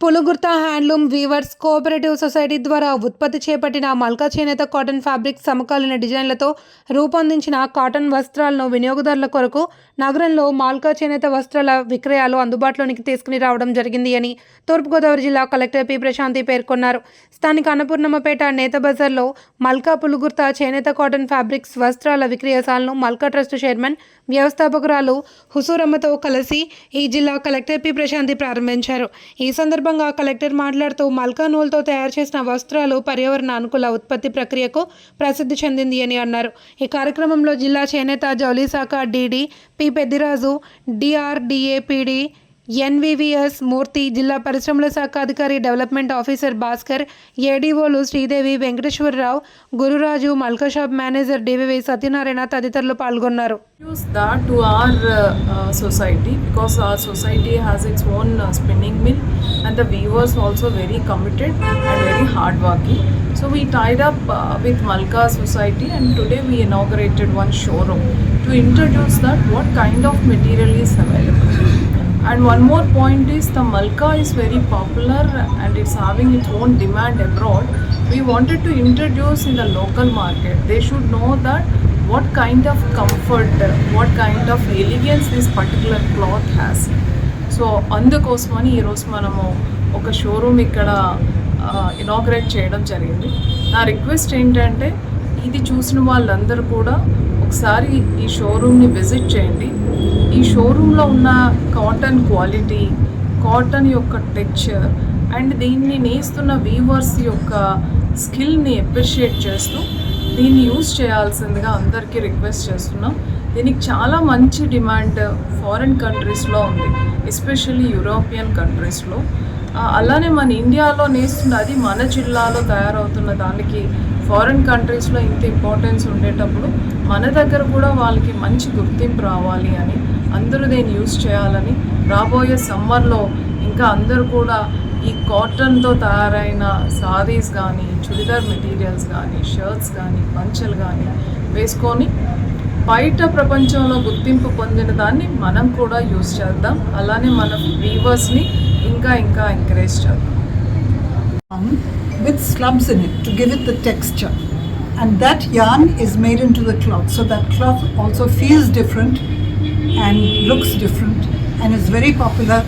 Pulugurtha handloom weavers cooperative society ద్వారా ఉత్పత్తి చేపట్టిన మల్కా చేనేత కాటన్ ఫ్యాబ్రిక్ సమకాలీన డిజైన్లతో రూపొందించిన కాటన్ వస్త్రాలను వినియోగదారుల కొరకు నగరంలో మాల్కా చేనేత వస్త్రాల విక్రయాలు అందుబాటులోనికి తీసుకుని రావడం జరిగింది అని తూర్పుగోదావరి జిల్లా కలెక్టర్ పి ప్రశాంతి పేర్కొన్నారు. స్థానిక అన్నపూర్ణమ్మపేట నేత బజార్లో మల్కా పులుగుర్త చేనేత కాటన్ ఫ్యాబ్రిక్స్ వస్త్రాల విక్రయశాలను మల్కా ట్రస్ట్ చైర్మన్ వ్యవస్థాపకురాలు హుసూరమ్మతో కలిసి ఈ జిల్లా కలెక్టర్ పి ప్రశాంతి ప్రారంభించారు. ఈ సందర్భంగా కలెక్టర్ మాట్లాడుతూ మల్కా నూలుతో తయారు చేసిన వస్త్రాలు పర్యావరణ అనుకూల ఉత్పత్తి ప్రక్రియకు ప్రసిద్ధి చెందింది అని అన్నారు. ఈ కార్యక్రమంలో జిల్లా చేనేత జౌలిశాఖ DD P Peddiraju DRDA PD NVVS Murthy జిల్లా పరిశ్రమల శాఖ అధికారి development officer Bhaskar ఏడీఓలు Sridevi Venkateswararao Gururaju Malka shop manager DVV Satyanarayana తదితరులు పాల్గొన్నారు use that to our uh, society because our society has its own uh, spinning mill and the weavers also very committed and very hardworking. So we tied up uh, with Malka Society and today we inaugurated one showroom to introduce that what kind of material is available. And one more point is the Malka is very popular and it's having its own demand abroad. We wanted to introduce in the local market. They should know that what kind of comfort, what kind of elegance this particular cloth has. So అందుకోసమని ఈరోజు మనము ఒక showroom ఇక్కడ inaugurate చేయడం జరిగింది నా request ఏంటంటే ఇది చూసిన వాళ్ళందరూ కూడా ఒకసారి ఈ షోరూమ్ని విజిట్ చేయండి. ఈ షోరూంలో ఉన్న కాటన్ క్వాలిటీ కాటన్ యొక్క టెక్చర్ అండ్ దీన్ని నేస్తున్న వీవర్స్ యొక్క స్కిల్ని అప్రిషియేట్ చేస్తూ దీన్ని యూజ్ చేయాల్సిందిగా అందరికీ రిక్వెస్ట్ చేస్తున్నాం. దీనికి చాలా మంచి డిమాండ్ ఫారిన్ కంట్రీస్లో ఉంది ఎస్పెషల్లీ యూరోపియన్ కంట్రీస్లో అలానే మన ఇండియాలో నేస్తున్న అది మన జిల్లాలో తయారవుతున్న దానికి ఫారిన్ కంట్రీస్లో ఇంత ఇంపార్టెన్స్ ఉండేటప్పుడు మన దగ్గర కూడా వాళ్ళకి మంచి గుర్తింపు రావాలి అని అందరూ దీన్ని యూజ్ చేయాలని రాబోయే సమ్మర్లో ఇంకా అందరూ కూడా ఈ కాటన్తో తయారైన సారీస్ కానీ చుడిదార్ మెటీరియల్స్ కానీ షర్ట్స్ కానీ పంచలు కానీ వేసుకొని బయట ప్రపంచంలో గుర్తింపు పొందిన దాన్ని మనం కూడా యూజ్ చేద్దాం. అలానే మన వీవర్స్ని ఇంకా ఇంకా ఎంకరేజ్ చేద్దాం. With slubs in it to give it the texture. And that yarn is made into the cloth. So that cloth also feels different and looks different and is very popular